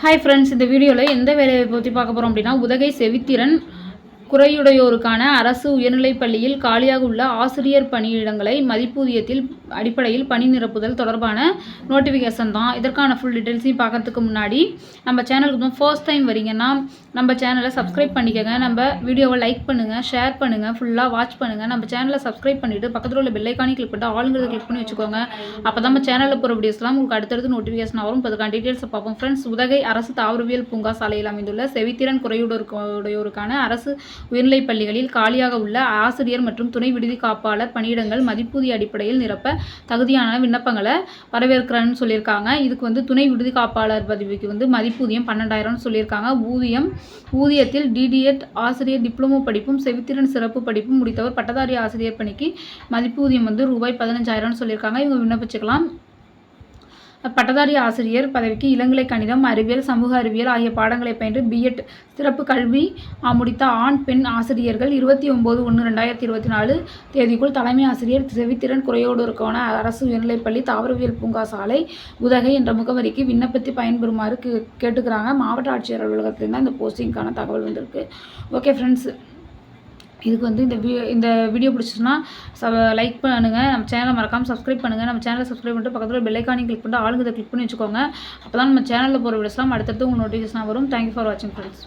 Hi friends இந்த வீடியோவில் எந்த வேலையை பற்றி பார்க்க போகிறோம் அப்படின்னா உதகை செவித்திறன் குறையுடையோருக்கான அரசு உயர்நிலைப் பள்ளியில் காலியாக உள்ள ஆசிரியர் பணியிடங்களை மதிப்பூதியத்தில் அடிப்படையில் பணி நிரப்புதல் தொடர்பான நோட்டிஃபிகேஷன் தான். இதற்கான ஃபுல் டீட்டெயில்ஸையும் பார்க்கறதுக்கு முன்னாடி நம்ம சேனலுக்கு தான் ஃபர்ஸ்ட் டைம் வரீங்கன்னா நம்ம சேனலை சப்ஸ்கிரைப் பண்ணிக்கோங்க. நம்ம வீடியோவை லைக் பண்ணுங்கள் ஷேர் பண்ணுங்கள் ஃபுல்லாக வாட்ச் பண்ணுங்கள் நம்ம சேனலை சப்ஸ்கிரைப் பண்ணிவிட்டு பக்கத்தில் உள்ள பெல்லைக்கானி கிளிக் பண்ணிட்டு ஆளுங்கிறத கிளிக் பண்ணி வச்சுக்கோங்க. அப்போ தான் நம்ம சேனலில் போகிற வீடியோஸ்லாம் உங்களுக்கு அடுத்தடுத்து நோட்டிஃபிகேஷன் வரும் அதுக்கான டீட்டெயில்ஸை பார்ப்போம். ஃப்ரெண்ட்ஸ் உதகை அரசு தாவரவியல் பூங்கா சாலையில் அமைந்துள்ள செவித்திறன் குறையுடையோருக்கான அரசு உயர்நிலைப் பள்ளிகளில் காலியாக உள்ள ஆசிரியர் மற்றும் துணை விடுதி காப்பாளர் பணியிடங்கள் மதிப்பூதிய அடிப்படையில் நிரப்ப தகுதியான விண்ணப்பங்களை வரவேற்கிறேன்னு சொல்லியிருக்காங்க. இதுக்கு வந்து துணை விடுதி காப்பாளர் பதவிக்கு வந்து மதிப்பூதியம் பன்னெண்டாயிரம்னு சொல்லியிருக்காங்க. ஊதியம் ஊதியத்தில் டிடிஎட் ஆசிரியர் டிப்ளமோ படிப்பும் செவித்திறன் சிறப்பு படிப்பும் முடித்தவர் பட்டதாரி ஆசிரியர் பணிக்கு மதிப்பூதியம் வந்து ரூபாய் பதினஞ்சாயிரம்னு சொல்லியிருக்காங்க. இவங்க விண்ணப்பிச்சுக்கலாம். பட்டதாரி ஆசிரியர் பதவிக்கு இளங்கலை கணிதம் அறிவியல் சமூக அறிவியல் ஆகிய பாடங்களை பயின்று பிஎட் சிறப்பு கல்வி முடித்த ஆண் பெண் ஆசிரியர்கள் இருபத்தி ஒம்பது ஒன்று ரெண்டாயிரத்தி இருபத்தி நாலு தேதிக்குள் தலைமை ஆசிரியர் செவித்திறன் குறையோடுக்கான அரசு உயர்நிலைப்பள்ளி தாவரவியல் பூங்கா சாலை உதகை என்ற முகவரிக்கு விண்ணப்பித்து பயன்பெறுமாறு கே- கேட்டுக்கிறாங்க. மாவட்ட ஆட்சியர் அலுவலகத்துலேருந்து இந்த போஸ்டிங்க்கான தகவல் வந்திருக்கு. ஓகே ஃப்ரெண்ட்ஸ் இதுக்கு வந்து இந்த வீ இந்த வீடியோ பிடிச்சிச்சுன்னா ச லைக் பண்ணுங்கள் நம்ம சேனலை மறக்காமல் சப்ஸ்கிரைப் பண்ணுங்கள் நம்ம சேனலை சப்ஸ்கிரைப் பண்ணிட்டு பக்கத்தில் பெல்லைக்கானி கிளிக் பண்ணிட்டு ஆளுங்க கிளிக் பண்ணி வச்சுக்கோங்க. அப்போ தான் நம்ம சேனலில் போகிற வீடியோஸ்லாம் அடுத்தடுத்து உங்களுக்கு நோட்டிஃபிகேஷன் வரும். தேங்க்யூ ஃபார் வாட்சிங் ஃப்ரெண்ட்ஸ்